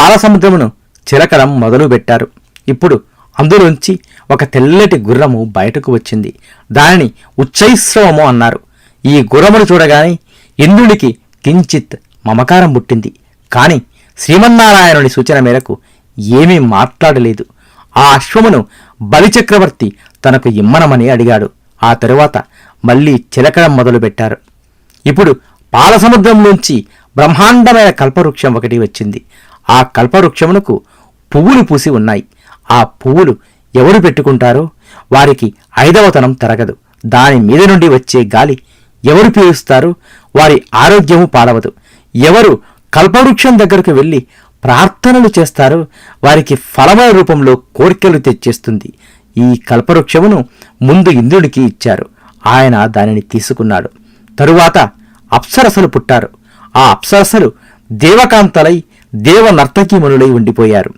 పాలసముద్రమును చిలకడం మొదలుపెట్టారు ఇప్పుడు అందులోంచి ఒక తెల్లటి గుర్రము బయటకు వచ్చింది. దానిని ఉచ్చైశ్రవము అన్నారు. ఈ గుర్రమును చూడగానే ఇంద్రుడికి కించిత్ మమకారం పుట్టింది. కాని శ్రీమన్నారాయణుని సూచన మేరకు ఏమీ మాట్లాడలేదు. ఆ అశ్వమును బలిచక్రవర్తి తనకు ఇమ్మనమని అడిగాడు. ఆ తరువాత మళ్ళీ చిలకడం మొదలుపెట్టారు ఇప్పుడు పాలసముద్రంలోంచి బ్రహ్మాండమైన కల్పవృక్షం ఒకటి వచ్చింది. ఆ కల్పవృక్షమునకు పువ్వులు పూసి ఉన్నాయి. ఆ పువ్వులు ఎవరు పెట్టుకుంటారో వారికి ఐదవతనం తరగదు. దాని మీద నుండి వచ్చే గాలి ఎవరు పీలుస్తారో వారి ఆరోగ్యము పాడవదు. ఎవరు కల్పవృక్షం దగ్గరకు వెళ్ళి ప్రార్థనలు చేస్తారో వారికి ఫలమైన రూపంలో కోరికలు తెచ్చేస్తుంది. ఈ కల్పవృక్షమును ముందు ఇంద్రుడికి ఇచ్చారు. ఆయన దానిని తీసుకున్నాడు. తరువాత అప్సరసలు పుట్టారు. ఆ అప్సరసలు దేవకాంతలై దేవ నర్తకీమణులై ఉండిపోయారు.